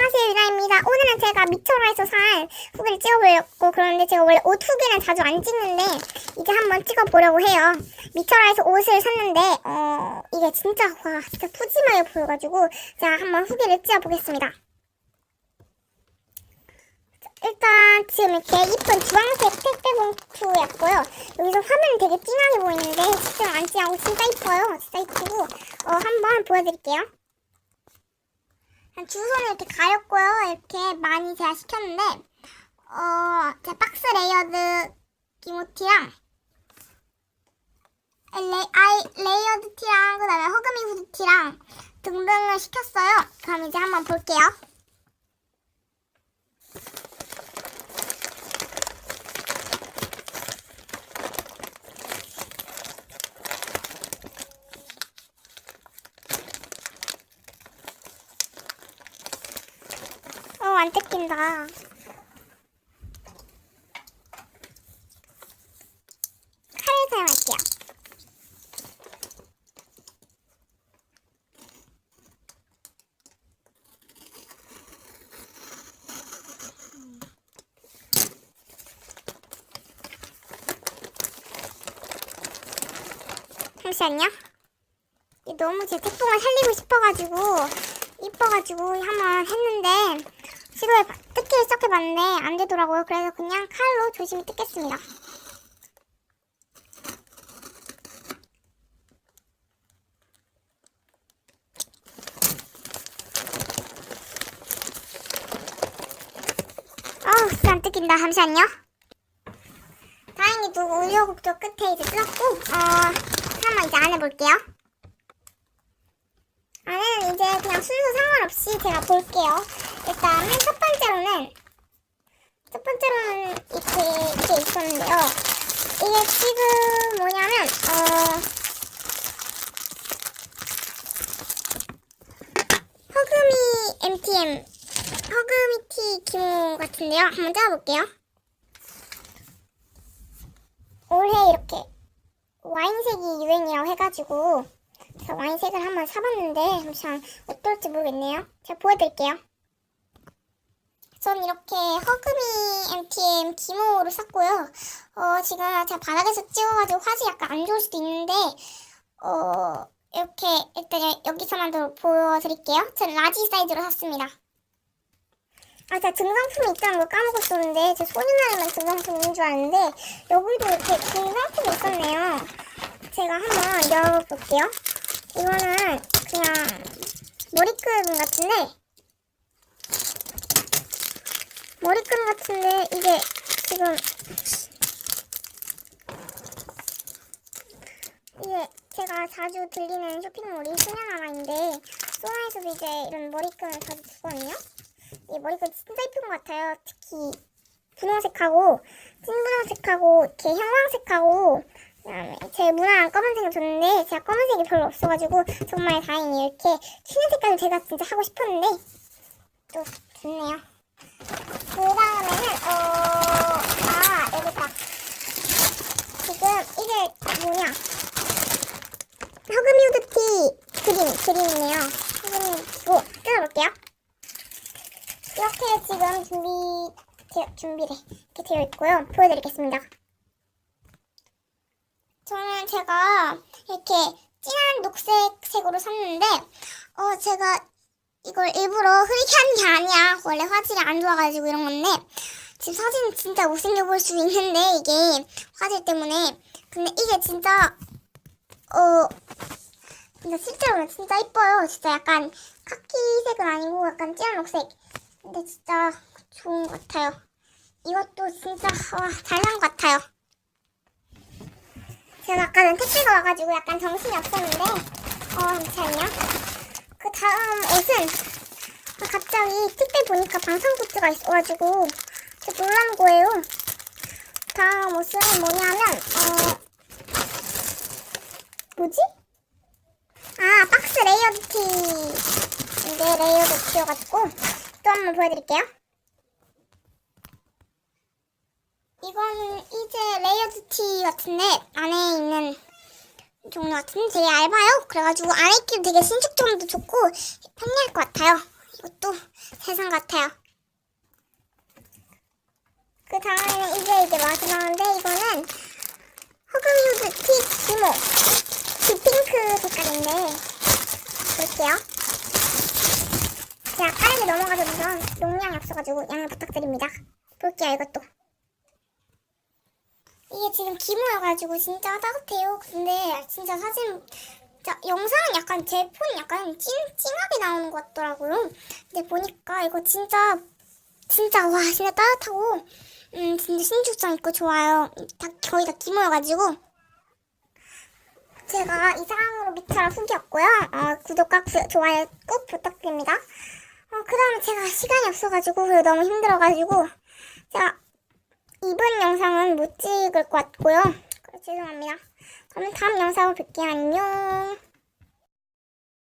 안녕하세요 유나입니다. 오늘은 제가 미쳐라에서 산 후기를 찍어보려고 그러는데 제가 원래 옷 후기는 자주 안 찍는데 이제 한번 찍어보려고 해요. 미쳐라에서 옷을 샀는데 어 이게 진짜 와 진짜 푸짐하게 보여가지고 제가 한번 후기를 찍어보겠습니다. 자, 일단 지금 이렇게 이쁜 주황색 택배 봉투였고요. 여기서 화면이 되게 진하게 보이는데 실제로 안 진하고 진짜 이뻐요. 진짜 이쁘고 어 한번 보여드릴게요. 주소는 이렇게 가렸고요. 이렇게 많이 제가 시켰는데, 어, 제 박스 레이어드 기모티랑, 레, 아이, 레이어드 티랑, 그 다음에 허금이 후드 티랑 등등을 시켰어요. 그럼 이제 한번 볼게요. 안 뜯긴다. 칼을 사용할게요. 잠시만요. 이 너무 제 택봉을 살리고 싶어가지고 이뻐가지고 한번 했는데 시도해 봐- 뜯기 시작해봤는데 안 되더라고요. 그래서 그냥 칼로 조심히 뜯겠습니다. 진짜 안 뜯긴다. 잠시만요. 다행히도 우여곡절 끝에 이제 뜯었고 어 한번 이제 안 해볼게요. 안에는 이제 그냥 순서 상관없이 제가 볼게요. 일단 맨첫 번째로는 첫 번째로는 이렇게 이렇게 있었는데요. 이게 지금 뭐냐면 어 허금이 MTM 허금이 티 기모 같은데요. 한번 짜볼게요. 올해 이렇게 와인색이 유행이라고 해가지고 와인색을 한번 사봤는데 잠시만 어떨지 모르겠네요. 제가 보여드릴게요. 전 이렇게 허금이 MTM 기모로 샀고요. 어, 지금 제가 바닥에서 찍어가지고 화질이 약간 안 좋을 수도 있는데 어, 이렇게 일단 여기서만 더 보여드릴게요. 전 라지 사이즈로 샀습니다. 아, 제가 증상품이 있다는 걸 까먹었었는데 제 소년아이만 증상품이 있는 줄 알았는데 여기도 이렇게 증상품이 있었네요. 제가 한번 열어볼게요. 이거는 그냥 머리끈 같은데 머리끈 같은데 이게 지금 이게 제가 자주 들리는 쇼핑몰이 소녀나라인데 소나에서도 이제 이런 머리끈을 자주 주거든요. 이 머리끈 진짜 예쁜 것 같아요. 특히 분홍색하고 찐분홍색하고 이렇게 형광색하고 그다음에 제 무난한 검은색을 줬는데 제가 검은색이 별로 없어가지고 정말 다행히 이렇게 튀는 색깔을 제가 진짜 하고 싶었는데 또 좋네요. 그 다음에는 어아 여기 딱 지금 이게 뭐냐 허그미 후드티 그림 그림이네요. 허그미 후드티고 뜯어볼게요. 지금 준비 되, 준비를 이렇게 되어 있고요. 보여드리겠습니다. 저는 제가 이렇게 진한 녹색색으로 샀는데 어 제가 이걸 일부러 흐리게 한 게 아니야. 원래 화질이 안 좋아가지고 이런 건데 지금 사진 진짜 못생겨 보일 수 있는데 이게 화질 때문에 근데 이게 진짜 어 근데 실제로는 진짜 이뻐요. 진짜 약간 카키색은 아니고 약간 진한 녹색. 근데 진짜 좋은 것 같아요. 이것도 진짜 와, 잘난 것 같아요. 제가 아까는 택배가 와가지고 약간 정신이 없었는데 어 잠시만요. 그 다음 옷은 갑자기 택배 보니까 방탄 굿즈가 있어가지고 저 놀란 거예요. 다음 옷은 뭐냐면 어 뭐지? 아 박스 레이어드 티인데 레이어드 티여가지고 또 한번 보여드릴게요. 이거는 이제 레이어드 티 같은데 안에 있는 종류 같은데 되게 얇아요. 그래가지고 안에 입기도 되게 신축성도 좋고 편리할 것 같아요. 이것도 세상 같아요. 그 다음에는 이게 이제 마지막인데 이거는 허금유드 티 기모 딥핑크 색깔인데 볼게요. 제가 빠르게 넘어가서 용량이 없어가지고 양해 부탁드립니다. 볼게요 이것도. 이게 지금 기모여가지고 진짜 따뜻해요. 근데 진짜 사진, 진짜 영상은 약간 제폰 약간 찡, 찡하게 나오는 것 같더라고요. 근데 보니까 이거 진짜, 진짜 와 진짜 따뜻하고 음 진짜 신축성 있고 좋아요. 다 거의 다 기모여가지고 제가 이상으로 미쳐라 후기였고요. 어, 구독과 구- 좋아요 꼭 부탁드립니다. 어, 그 다음에 제가 시간이 없어가지고 너무 힘들어가지고 제가 이번 영상은 못 찍을 것 같고요. 죄송합니다. 그러면 다음 영상으로 뵐게요. 안녕.